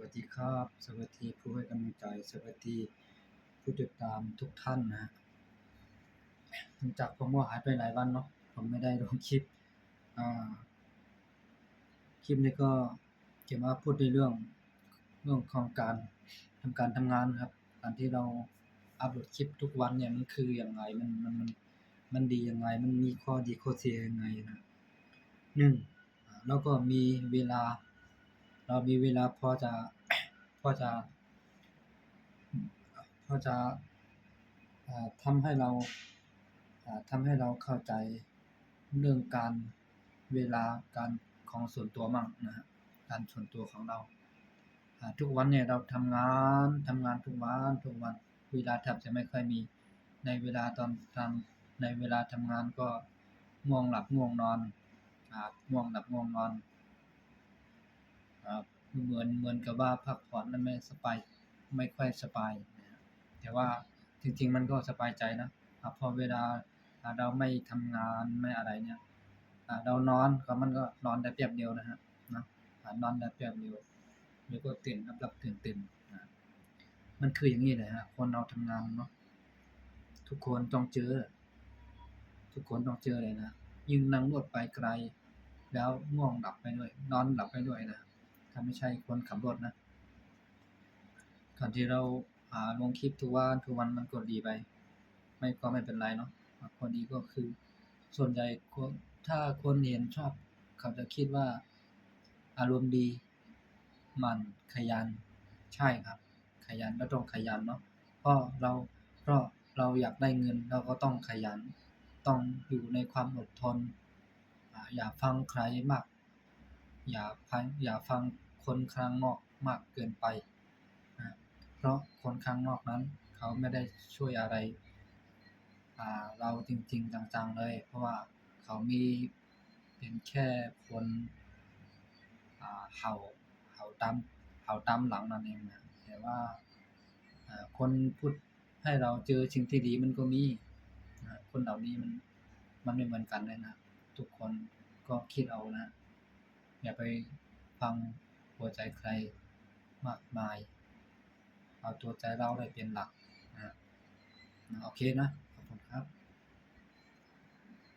วัสดีครับ สวัสดีผู้ให้กำลังใจ สวัสดีผู้ติดตามทุกท่านนะฮะหลังจากผมว่าหายไปหลายวันเนาะ ผมไม่ได้ลงคลิป คลิปนี้ก็จะมาพูดในเรื่องเรื่องของการทำการทำงานครับ การที่เราอัปโหลดคลิปทุกวันเนี่ยมันคืออย่างไรมันมันมันมันดียังไง มันมีข้อดีข้อเสียยังไงนะหนึ่งแล้วก็มีเวลา เรามีเวลาพอจะพอจะพอจะอ่าทำให้เราอ่าทำให้เราเข้าใจเรื่องการเวลาการของส่วนตัวมั่งนะฮะการส่วนตัวของเรา ทุกวันเนี่ยเราทำงานทำงานทุกวันทุกวันเวลาแทบจะไม่ค่อยมีในเวลาตอนทำในเวลาทำงานก็ง่วงหลับง่วงนอนอง่วงหลับง่วงนอน ครับเหมือนเหมือนกับว่าพักผ่อนนั้นไม่สบายไม่ค่อยสบายนะแต่ว่าจริง ๆ มันก็สบายใจนะครับพอเวลาเราไม่ทำงานไม่อะไรเนี่ยอ่าเรานอนก็มันก็นอนได้แป๊บเดียวนะฮะนะอ่านอนได้แป๊บเดียวแล้วก็ตื่นรับรับตื่นตื่นนะมันคืออย่างนี้เลยฮะคนเราทำงานเนาะทุกคนต้องเจอ ทุกคนต้องเจอเลยนะยิ่งนั่งรถไปไกล แล้วง่วงหลับไปด้วย นอนหลับไปด้วยนะ ถ้าไม่ใช่คนขับรถนะการที่เราหาลงคลิปทุกวันทุกวันมันก็ดีไป ไม่ก็ไม่เป็นไรเนาะข้อดีก็คือ ส่วนใหญ่คนถ้าคนเห็นชอบ เขาจะคิดว่า อารมณ์ดี มันขยัน ใช่ครับ ขยันก็ต้องขยันเนาะเพราะเราเพราะเราอยากได้เงินเราก็ต้องขยัน ต้องอยู่ในความอดทน อย่าฟังใครมาก อย่าฟังอย่าฟังคนข้างนอกมากเกินไปนะเพราะคนข้างนอกนั้น เขาไม่ได้ช่วยอะไรเราจริง ๆ จังๆเลย เพราะว่าเขามีเป็นแค่คนเห่าเห่าตามเห่าตามหลังนั่นเองนะแต่ว่าคนพูดให้เราเจอสิ่งที่ดีมันก็มีคนเหล่านี้มันมันไม่เหมือนกันเลยนะ ทุกคนก็คิดเอานะ อย่าไปฟังหัวใจใครมากมาย เอาตัวใจเราเลยเป็นหลักนะนะโอเคนะ